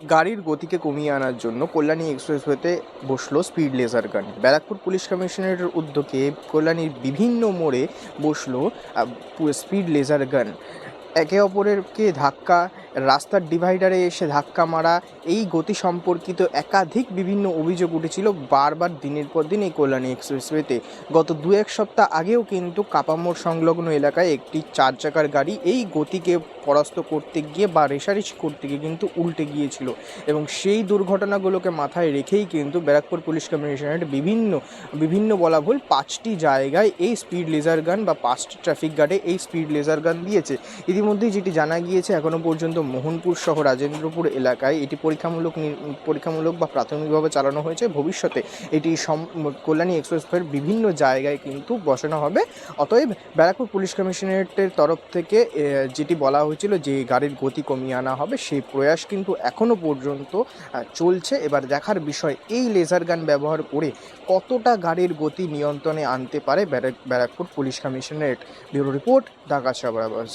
গাড়ির গতিকে কমিয়ে আনার জন্য কল্যাণী এক্সপ্রেসওয়েতে বসল স্পিড লেজার গান। ব্যারাকপুর পুলিশ কমিশনারের উদ্যোগে কল্যাণীর বিভিন্ন মোড়ে বসল স্পিড লেজার গান। একে অপরেরকে ধাক্কা রাস্তার ডিভাইডারে এসে ধাক্কা মারা, এই গতি সম্পর্কিত একাধিক বিভিন্ন অভিযোগ উঠেছিল বারবার দিনের পর দিন এই কল্যাণী এক্সপ্রেসওয়েতে গত দু এক সপ্তাহ আগেও কিন্তু কাপামোড় সংলগ্ন এলাকায় একটি চার চাকার গাড়ি এই গতিকে পরাস্ত করতে গিয়ে বা রেশারেশি করতে গিয়ে কিন্তু উল্টে গিয়েছিল এবং সেই দুর্ঘটনাগুলোকে মাথায় রেখেই কিন্তু ব্যারাকপুর পুলিশ কমিশনারেট বিভিন্ন বিভিন্ন বলা ভুল পাঁচটি জায়গায় এই স্পিড লেজার গান বা পাঁচটি ট্রাফিক গার্ডে এই স্পিড লেজার গান দিয়েছে। ইতিমধ্যেই যেটি জানা গিয়েছে এখনও পর্যন্ত মোহনপুর সহ রাজেন্দ্রপুর এলাকায় এটি পরীক্ষামূলক পরীক্ষামূলক বা প্রাথমিকভাবে চালানো হয়েছে। ভবিষ্যতে এটি কল্যাণী এক্সপ্রেসওয়ের বিভিন্ন জায়গায় কিন্তু বসানো হবে। অতএব ব্যারাকপুর পুলিশ কমিশনারেটের তরফ থেকে যেটি বলা হয়েছিল যে গাড়ির গতি কমিয়ে আনা হবে, সেই প্রয়াস কিন্তু এখনও পর্যন্ত চলছে। এবার দেখার বিষয়, এই লেজার গান ব্যবহার করে কতটা গাড়ির গতি নিয়ন্ত্রণে আনতে পারে Barrack Barrackpore police commissionerate? Bureau report Dhaka সাবরাবাজ